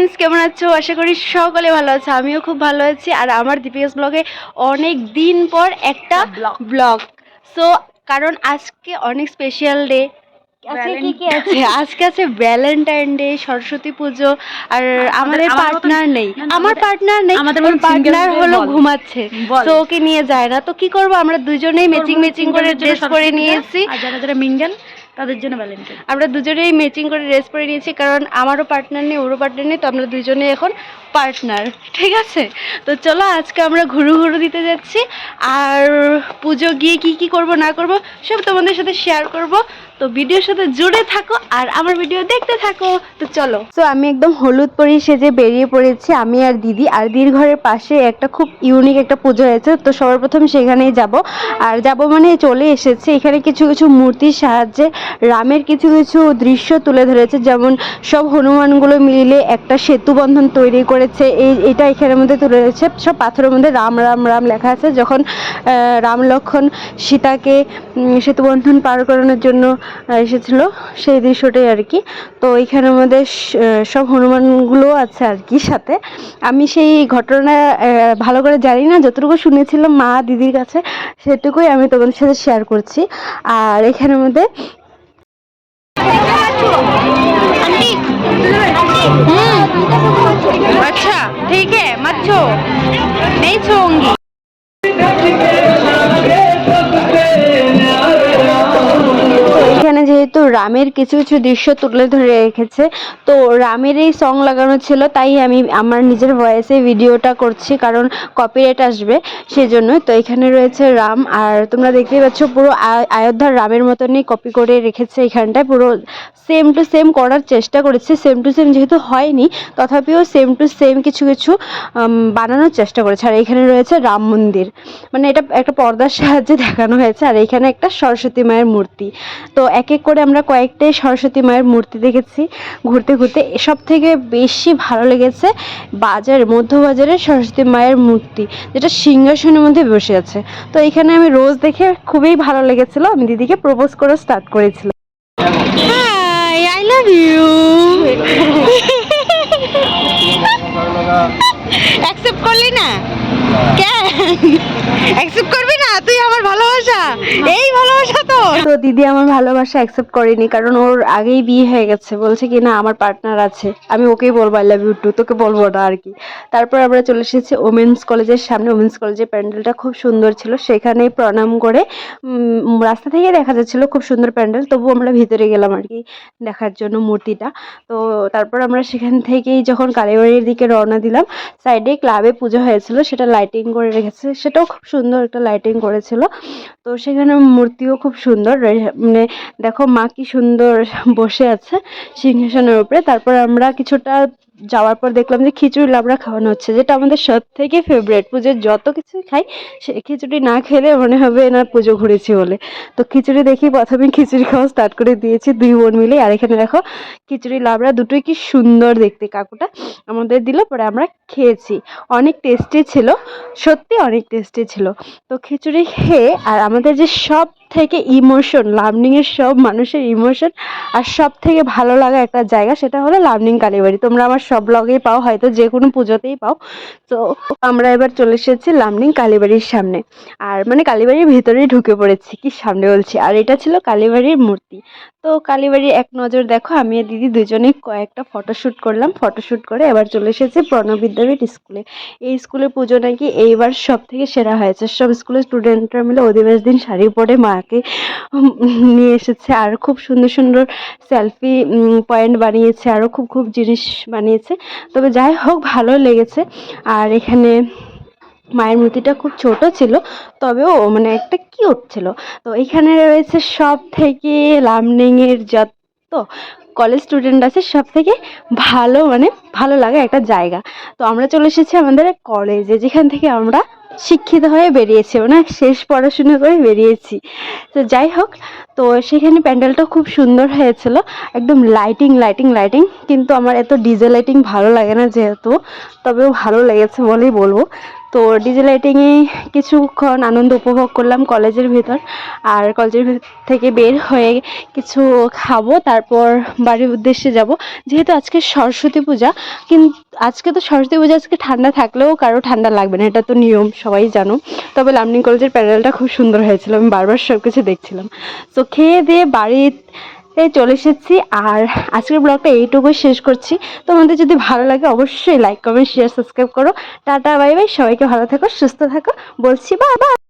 Friends কেমন আছো? আশা করি সকলে ভালো আছে আমিও খুব ভালো আছি। আর আমার দীপিকাস ব্লগে অনেক দিন পর একটা ব্লগ সো কারণ আজকে অনেক স্পেশাল ডে আজকে কি কি আছে? আজকে আছে ভ্যালেন্টাইন ডে সরস্বতী পুজো আর আমাদের পার্টনার নেই। আমার পার্টনার নেই আমাদের পার্টনার হলো ঘুমাচ্ছে। তো ওকে নিয়ে যায় না। তো কি করব? আমরা দুজনেই ম্যাচিং ম্যাচিং করে ড্রেস পরে নিয়েছি। আর যারা যারা মিঙ্গেল তাদের জন্য ভ্যালেন্টাইন আমরা দুজনেই ম্যাচিং করে ড্রেস পরে নিয়েছি কারণ আমারও পার্টনার নেই ওরও পার্টনার নেই তো আমরা দুজনে এখন পার্টনার ঠিক আছে? তো চলো আজকে আমরা ঘুরু ঘুরু দিতে যাচ্ছি আর পুজো গিয়ে কি কি করব না করব সব তোমাদের সাথে শেয়ার করব। তো ভিডিওর সাথে জুড়ে থাকো আর আমার ভিডিও দেখতে থাকো। তো চলো। তো আমি একদম হলুদ পরি সেজে বেরিয়ে পড়েছি আমি আর দিদি আর দিদির ঘরের পাশে একটা খুব ইউনিক একটা পুজো হয়েছে তো সবার প্রথম সেখানেই যাব। আর যাব মানে চলে এসেছে এখানে কিছু কিছু মূর্তির সাহায্যে রামের কিছু কিছু দৃশ্য তুলে ধরেছে, যেমন সব হনুমানগুলো মিলে একটা সেতু বন্ধন তৈরি করেছে। এই, এটা এখানের মধ্যে তুলে ধরেছে। সব পাথরের মধ্যে রাম রাম রাম লেখা আছে। যখন রাম লক্ষণ সীতাকে সেতু বন্ধন পার করানোর জন্য এসেছিল, সেই দৃশ্যটাই আর কি। তো এখানের মধ্যে সব হনুমানগুলো আছে আর কি সাথে। আমি সেই ঘটনা ভালো করে জানি না, যতটুকু শুনেছিলাম মা দিদির কাছে, সেটুকুই আমি তোমাদের সাথে শেয়ার করছি। আর এখানের মধ্যে अच्छा ठीक है मत छो नहीं छोऊंगी রামের কিছু কিছু দৃশ্য তুলে ধরে রেখেছে। তো রামের এই সং লাগানো ছিল, তাই আমি আমার নিজের ভয়েসে ভিডিওটা করছি, কারণ কপিরাইট আসবে সেজন্য তো এখানে রয়েছে রাম, আর তোমরা দেখতেই পাচ্ছ পুরো আ- অযোধ্যার রামের মতনই কপি করে রেখেছে এখানটায়। পুরো সেম টু সেম করার চেষ্টা করেছে সেম টু সেম যেহেতু হয়নি, তথাপিও সেম টু সেম কিছু কিছু বানানোর চেষ্টা করেছে। আর এখানে রয়েছে রাম মন্দির। মানে এটা একটা পর্দার সাহায্যে দেখানো হয়েছে। আর এখানে একটা সরস্বতী মায়ের মূর্তি। তো এক এক করে আমরা কয়েকটাই সরস্বতী মায়ের মূর্তি দেখেছি ঘুরতে ঘুরতে। সব থেকে বেশি ভালো লেগেছে বাজার মধ্যবাজারের সরস্বতী মায়ের মূর্তি যেটা সিংহাসনের মধ্যে বসে আছে। তো এখানে আমি রোজ দেখে খুবই ভালো লেগেছিল। আমি দিদিকে প্রপোজ করে স্টার্ট করেছিলাম। আই লাভ ইউ অ্যাকসেপ্ট করলি না? অ্যাকসেপ্ট করবি না? দিদি আমার ভালোবাসা অ্যাকসেপ্ট করেনি, কারণ ওর আগেই বিয়ে হয়ে গেছে। বলছে কি, না, আমার পার্টনার আছে। আমি ওকেই বলব আই লাভ ইউ টু তোকে বলব না আর কি। তারপর আমরা চলে এসেছি ওমেন্স কলেজের সামনে। ওমেন্স কলেজের প্যান্ডেলটা খুব সুন্দর ছিল। সেখানেই প্রণাম করে রাস্তা থেকে দেখা যাচ্ছিল খুব সুন্দর প্যান্ডেল। তবু আমরা ভিতরে গেলাম আর কি দেখার জন্য মূর্তিটা। তো তারপর আমরা সেখান থেকেই যখন কালীবাড়ির দিকে রওনা দিলাম সাইডে ক্লাবে পুজো হয়েছিল। সেটা লাইটিং করে রেখেছে। সেটাও খুব সুন্দর একটা লাইটিং করেছিল। তো সেখানে মূর্তিও খুব সুন্দর। মানে দেখো মা কি সুন্দর বসে আছে সিংহাসনের উপরে। তারপর আমরা কিছুটা যাওয়ার পর দেখলাম যে খিচুড়ি লাবড়া খাওয়ানো হচ্ছে, যেটা আমাদের সব থেকে ফেভারিট পুজোর যত কিছু খাই, সে খিচুড়ি না খেলে মনে হবে না পুজো ঘুরেছি বলে। তো খিচুড়ি দেখি প্রথমে খিচুড়ি খাওয়া স্টার্ট করে দিয়েছি, দুই বোন মিলে। আর এখানে দেখো, খিচুড়ি লাবড়া দুটোই কি সুন্দর দেখতে। কাকুটা আমাদের দিল, পরে আমরা খেয়েছি। অনেক টেস্টি ছিল, সত্যি অনেক টেস্টি ছিল। তো খিচুড়ি খেয়ে আর আমাদের যে সব থেকে ইমোশন লাভনিংয়ের সব মানুষের ইমোশন আর সব থেকে ভালো লাগা একটা জায়গা সেটা হলো লাভনিং কালীবাড়ি। তোমরা আমার সব ব্লগেই পাও, হয়তো যে কোনো পুজোতেই পাও। তো আমরা এবার চলে এসেছি লামনিং কালীবাড়ির সামনে। আর মানে কালীবাড়ির ভিতরেই ঢুকে পড়েছি, কি সামনে বলছি? আর এটা ছিল কালীবাড়ির মূর্তি। তো কালীবাড়ির এক নজর দেখো, আমি আর দিদি দুজনে কয়েকটা ফটোশ্যুট করলাম। ফটোশ্যুট করে এবার চলে এসেছে প্রণব বিদ্যাপীঠ স্কুলে। এই স্কুলে পুজো নাকি এইবার সব থেকে সেরা হয়েছে। সব স্কুলের স্টুডেন্টরা মিলে অধিবাস দিন শাড়ি পরে মাকে নিয়ে এসেছে। আর খুব সুন্দর সুন্দর সেলফি পয়েন্ট বানিয়েছে। আরও খুব খুব জিনিস বানিয়েছে। তবে যাই হোক, ভালো লেগেছে। আর এখানে মায়ের মূর্তিটা খুব ছোট ছিল, তবেও মানে একটা কিউট ছিল। তো এখানে রয়েছে সব থেকে লামনিংয়ের যত কলেজ স্টুডেন্ট আছে সব থেকে ভালো মানে ভালো লাগা একটা জায়গা। তো আমরা চলে এসেছি আমাদের কলেজে যেখান থেকে আমরা শিক্ষিত হয়ে বেরিয়েছি মানে শেষ পড়াশোনা করে বেরিয়েছি। তো যাই হোক, তো সেখানে প্যান্ডেলটা খুব সুন্দর হয়েছিল, একদম লাইটিং লাইটিং লাইটিং কিন্তু আমার এত ডিজে লাইটিং ভালো লাগে না যেহেতু, তবেও ভালো লেগেছে বলেই বলব। তো ডিজে লাইটিংয়ে কিছুক্ষণ আনন্দ উপভোগ করলাম কলেজের ভেতর। আর কলেজের থেকে বের হয়ে কিছু খাব, তারপর বাড়ির উদ্দেশ্যে যাব। যেহেতু আজকে সরস্বতী পূজা কিন্তু আজকে তো সরস্বতী পূজা, আজকে ঠান্ডা থাকলেও কারও ঠান্ডা লাগবে না, এটা তো নিয়ম, সবাই জানো। তবে লামনিং কলেজের প্যান্ডেলটা খুব সুন্দর হয়েছিল, আমি বারবার সব কিছু দেখছিলাম। তো খেয়ে দিয়ে বাড়িতে চলে এসেছি আর আজকের ব্লগটা এইটুকুই শেষ করছি। তোমাদের যদি ভালো লাগে অবশ্যই লাইক কমেন্ট শেয়ার সাবস্ক্রাইব করো। টাটা বাই বাই সবাইকে ভালো থাকো, সুস্থ থাকো। বলছি বা